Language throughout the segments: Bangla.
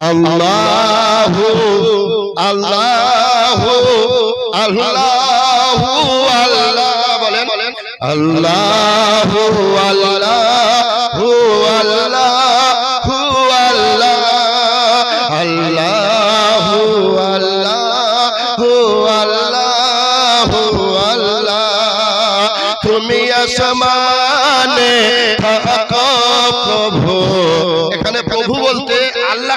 আল্লাহ আল্লাহ আল্লাহ আল্লাহ বলেন। আল্লাহ আল্লাহ আল্লাহ তুমি আসমানে প্রভু। এখানে প্রভু বলতে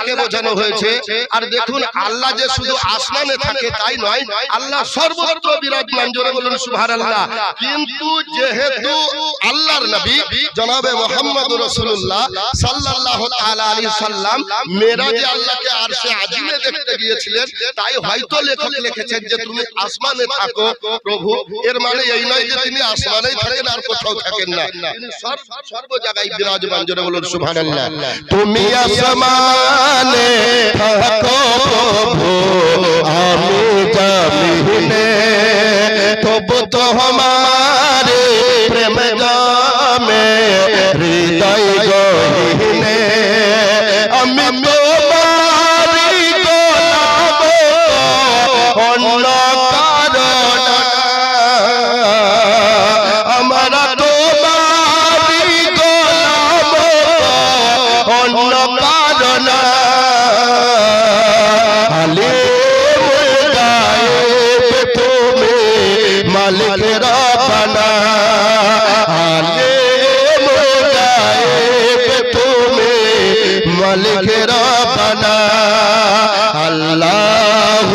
আল্লাহকে বোঝানো হয়েছে। আর দেখুন আল্লাহ যে শুধু আসমানে থাকে তাই নয় আল্লাহ সর্বত্র বিরাজমান জোরে বলুন সুবহানাল্লাহ। কিন্তু যেহেতু আল্লাহর নবী জনাবে মোহাম্মদ রাসূলুল্লাহ সাল্লাল্লাহু তাআলা আলাইহি সাল্লাম মেরাজে আল্লাহকে আরশে আজিমে দেখতে গিয়েছিলেন তাই হয়তো লেখক লিখেছেন যে তুমি আসমানে থাকো প্রভু। এর মানে এই নয় যে তিনি আসমানেই থাকেন আর কোথাও থাকেন না। তিনি সর্ব সর্ব জায়গায় বিরাজমান জোরে বলুন সুবহানাল্লাহ। তুমি আসমানে থাকো প্রভু। আমি জামিনে তবু তো হমারে মালিক রবানা আল্লাহ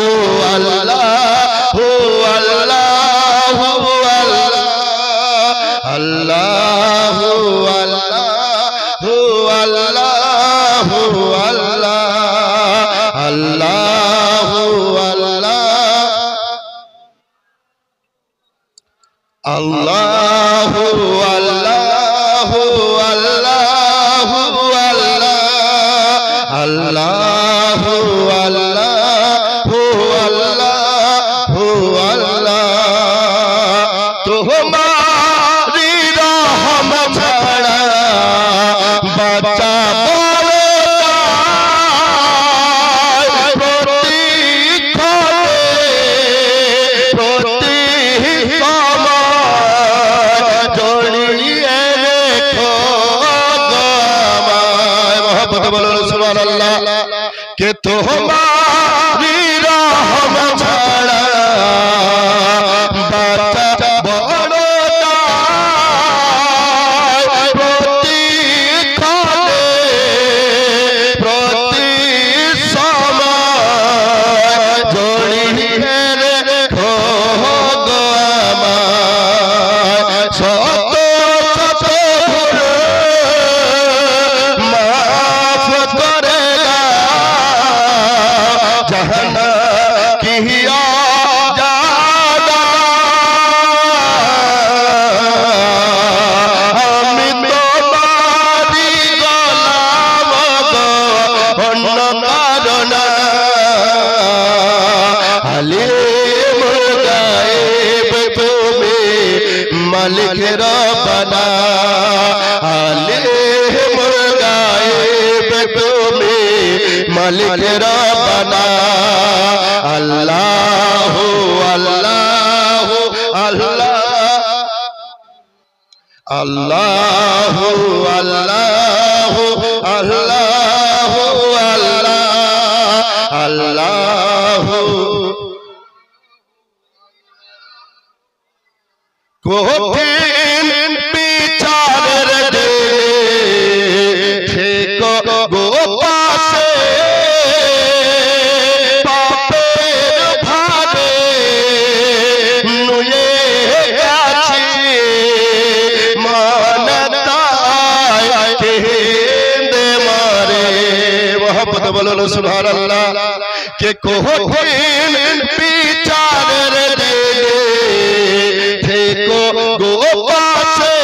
আল্লাহ কে তোমারি তুমি মালিক রবানা আল্লাহ আল্লাহ আল্লাহ। আল্লাহ আল্লাহ আল্লাহ আল্লাহ। কঠিন সুভার কে কহিন বিচারের রে কো গোপাসে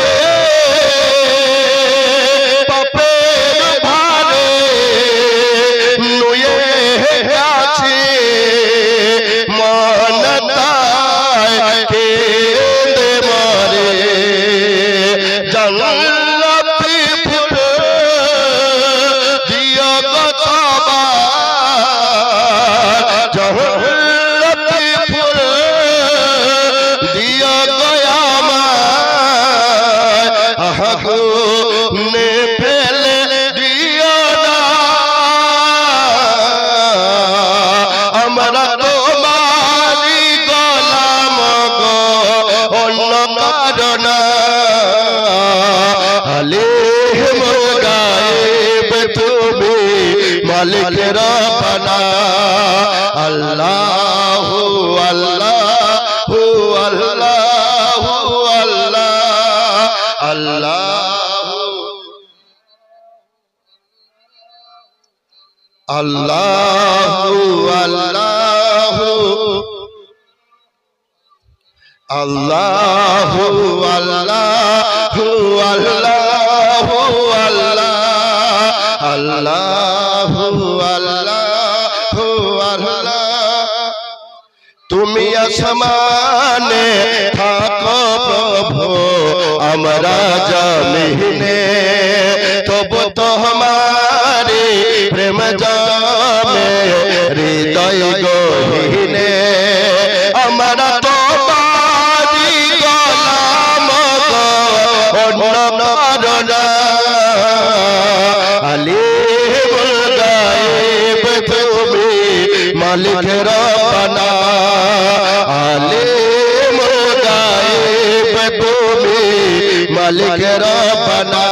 পাপের ভারে নুয়ে আছে साले मंगाए तुम्हें मालिक रबना अल्लाह अल्लाह अल्लाह अल्लाह अल्लाह अल्लाह अल्लाह আল্লাহ আল্লাহ আল্লাহ তুমি আসমানে থাকো প্রভু, আমরা জমিনে। তবু তোমারি প্রেম জমে, হৃদয় গহিনে। আমরা তোমারি গোলাম গো অন্য কারণা আলিমুল গায়েব তুমি মালিক রব্বানা মালিক রবনা